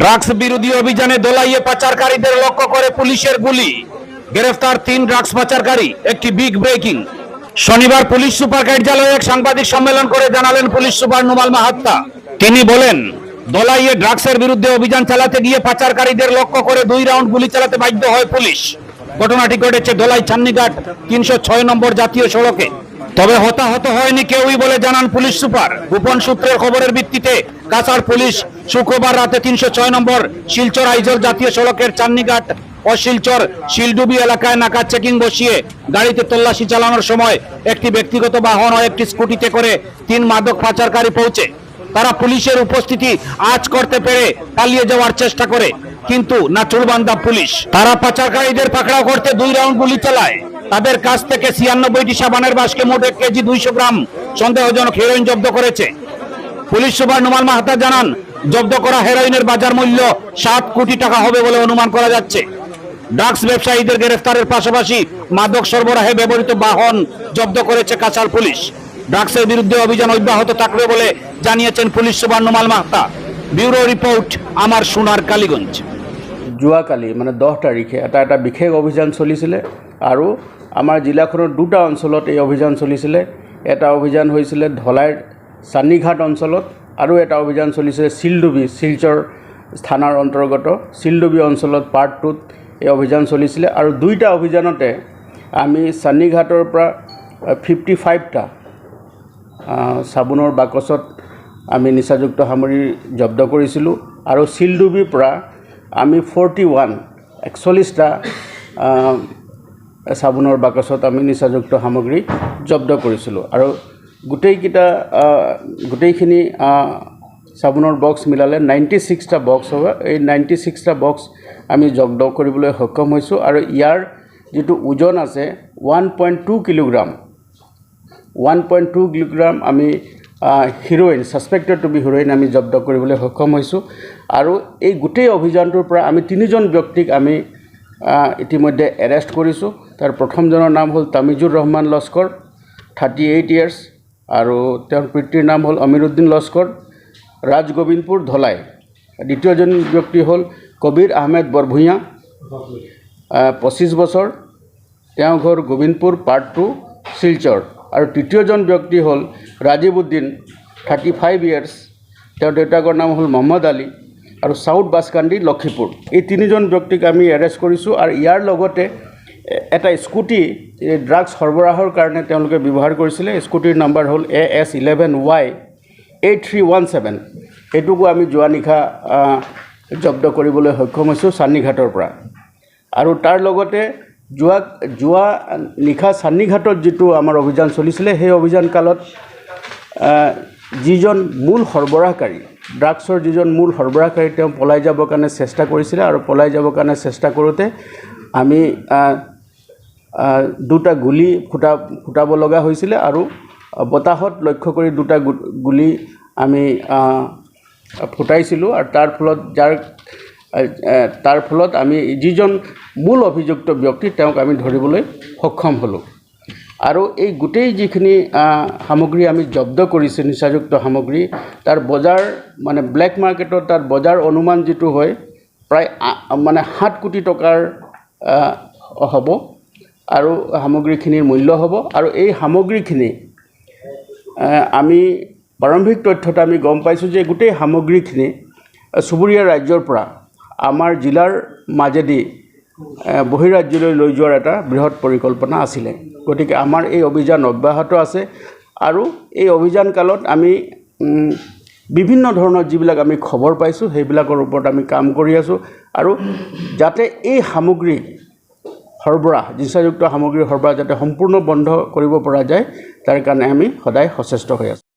Drugs বিরোধী অভিযানে দোলাইয়ে পাচারকারীদের লক্ষ্য করে পুলিশের গুলি। গ্রেফতার তিন ড্রাগস পাচারকারী, একটি বিগ ব্রেকিং। শনিবার পুলিশ সুপার কার্যালয়ে এক সাংবাদিক সম্মেলন করে জানালেন পুলিশ সুপার নুমাল মাহাত্তা। তিনি বলেন, দোলাইয়ে ড্রাগসের বিরুদ্ধে অভিযান চালাতে গিয়ে পাচারকারীদের লক্ষ্য করে দুই রাউন্ড গুলি চালাতে বাধ্য হয় পুলিশ। ঘটনাটি ঘটেছে দোলাই চান্নিঘাট তিনশো ছয় নম্বর জাতীয় সড়কে। তবে হতাহত হয়নি কেউই বলে জানান পুলিশ সুপার। গোপন সূত্রের খবরের ভিত্তিতে কাছাড় পুলিশ শুক্রবার রাতে তিনশো ছয় নম্বর শিলচর আইজল জাতীয় সড়কের চান্নিঘাট ও শিলচর শিলডুবি এলাকায় নাকা চেকিং বসিয়ে গাড়িতে তল্লাশি চালানোর সময় একটি ব্যক্তিগত বাহন ও একটি স্কুটিতে করে তিন মাদক পাচারকারী পৌঁছে। তারা পুলিশের উপস্থিতি আজ করতে পেরে পালিয়ে যাওয়ার চেষ্টা করে, কিন্তু না চুলবান্দা পুলিশ। তারা পাচারকারীদের পাকড়াও করতে দুই রাউন্ড গুলি চালায়। তাদের কাছ থেকে ছিয়ানব্বইটি সাবানের বাসকে মোট এক কেজি দুইশো গ্রাম সন্দেহজনক হেরোইন জব্দ করেছে। পুলিশ সুপার নুমান মাহাতা জানান, জব্দ করা হেরোইনের বাজার মূল্য সাত কোটি টাকা হবে বলে অনুমান করা যাচ্ছে। ড্রাগস ব্যবসায়ীদের গ্রেফতারের পাশাপাশি মাদক সরবরাহে ব্যবহৃত বাহন জব্দ করেছে কাছাড় পুলিশ। ড্রাগসের বিরুদ্ধে অভিযান অব্যাহত থাকবে বলে জানিয়েছেন police super Numal Mahta. Bureau report আমার সোনার কালীগঞ্জ। যোৱাকালি মানে দহ তাৰিখে এটা এটা বিশেষ অভিযান চলিছিলে, আৰু আমাৰ জিলাখনৰ দুটা অঞ্চলত এই অভিযান চলিছিলে। এটা অভিযান হৈছিলে ধলাইৰ চান্নিঘাট অঞ্চলত আৰু এটা অভিযান চলিছিলে চিলডুবি শিলচৰ থানাৰ অন্তৰ্গত। চিলডুবি অঞ্চলত পাৰ্ট টুত এই অভিযান চলিছিলে আৰু দুইটা অভিযানতে আমি চান্নিঘাটৰ পৰা ফিফটি ফাইভটা চাবোনৰ বাকচত আমি নিচাযুক্ত সামগ্ৰী জব্দ কৰিছিলোঁ আৰু চিলডুবিৰ পৰা আমি ফৰ্টি ওৱান একচল্লিছটা চাবোনৰ বাকচত আমি নিচাযুক্ত সামগ্ৰী জব্দ কৰিছিলোঁ। আৰু গোটেইকেইটা গোটেইখিনি চাবোনৰ বক্স মিলালে। নাইণ্টি ছিক্সটা বক্স হ'ব। এই নাইণ্টি ছিক্সটা বক্স আমি জব্দ কৰিবলৈ সক্ষম হৈছোঁ। আৰু ইয়াৰ যিটো ওজন আছে one point two kilogram one point two kilogram আমি heroin suspected to be heroin আমি জব্দ কৰিবলৈ সক্ষম হৈছোঁ। আৰু এই গোটেই অভিযানটোৰ পৰা আমি তিনিজন ব্যক্তিক আমি ইতিমধ্যে এৰেষ্ট কৰিছোঁ। তাৰ প্ৰথমজনৰ নাম হ'ল Tamizur Rahman Laskar thirty eight years আৰু তেওঁৰ পিতৃৰ নাম হ'ল অমিৰুদ্দিন লস্কৰ ৰাজ গোবিন্দপুৰ ধলাই দ্বিতীয়জন ব্যক্তি হ'ল কবিৰ আহমেদ বৰভূঞা পঁচিছ বছৰ। তেওঁ ঘৰ গোবিন্দপুৰ পাৰ্ট টু শিলচৰ। আৰু তৃতীয়জন ব্যক্তি হ'ল Rajib Uddin thirty five years তেওঁৰ দেউতাকৰ নাম হ'ল মহম্মদ আলী আৰু চাউথ বাছকান্দি লক্ষীপুৰ। এই তিনিজন ব্যক্তিক আমি এৰেষ্ট কৰিছোঁ আৰু ইয়াৰ লগতে এটা স্কুটি ড্ৰাগছ সৰবৰাহৰ কাৰণে তেওঁলোকে ব্যৱহাৰ কৰিছিলে। স্কুটিৰ নাম্বাৰ হ'ল A S eleven Y eight three one seven এইটোকো আমি যোৱা নিশা জব্দ কৰিবলৈ সক্ষম হৈছোঁ চান্নিঘাটৰ পৰা। আৰু তাৰ লগতে যোৱা যোৱা নিশা চান্নিঘাটত যিটো আমাৰ অভিযান চলিছিলে, সেই অভিযান কালত যিজন মূল সৰবৰাহকাৰী ড্ৰাগছৰ যিজন মূল সৰবৰাহকাৰী, তেওঁ পলাই যাবৰ কাৰণে চেষ্টা কৰিছিলে। আৰু পলাই যাবৰ কাৰণে চেষ্টা কৰোঁতে আমি দুটা গুলি ফুটা, ফুটাব লগা হৈছিলে আৰু বতাহত লক্ষ্য কৰি দুটা গুলি আমি ফুটাইছিলোঁ আৰু তাৰ ফলত যাৰ তাৰ ফলত আমি যিজন মূল অভিযুক্ত ব্যক্তি তেওঁক আমি ধৰিবলৈ সক্ষম হ'লোঁ। আৰু এই গোটেই যিখিনি সামগ্ৰী আমি জব্দ কৰিছোঁ, নিচাযুক্ত সামগ্ৰী, তাৰ বজাৰ মানে ব্লেক মাৰ্কেটত তাৰ বজাৰ অনুমান যিটো হয়, প্ৰায় মানে সাত কোটি টকাৰ হ'ব। আৰু সামগ্ৰীখিনিৰ মূল্য হ'ব। আৰু এই সামগ্ৰীখিনি আমি প্ৰাৰম্ভিক তথ্যত আমি গম পাইছোঁ যে গোটেই সামগ্ৰীখিনি চুবুৰীয়া ৰাজ্যৰ পৰা আমাৰ জিলাৰ মাজেদি বহিৰাজ্যলৈ লৈ যোৱাৰ এটা বৃহৎ পৰিকল্পনা আছিলে। গতিকে আমাৰ এই অভিযান অব্যাহত আছে। আৰু এই অভিযান কালত আমি বিভিন্ন ধৰণৰ যিবিলাক আমি খবৰ পাইছোঁ, সেইবিলাকৰ ওপৰত আমি কাম কৰি আছোঁ। আৰু যাতে এই সামগ্ৰী সৰবৰাহ নিচাযুক্ত সামগ্ৰীৰ সৰবৰাহ যাতে সম্পূৰ্ণ বন্ধ কৰিব পৰা যায় তাৰ কাৰণে আমি সদায় সচেষ্ট হৈ আছোঁ।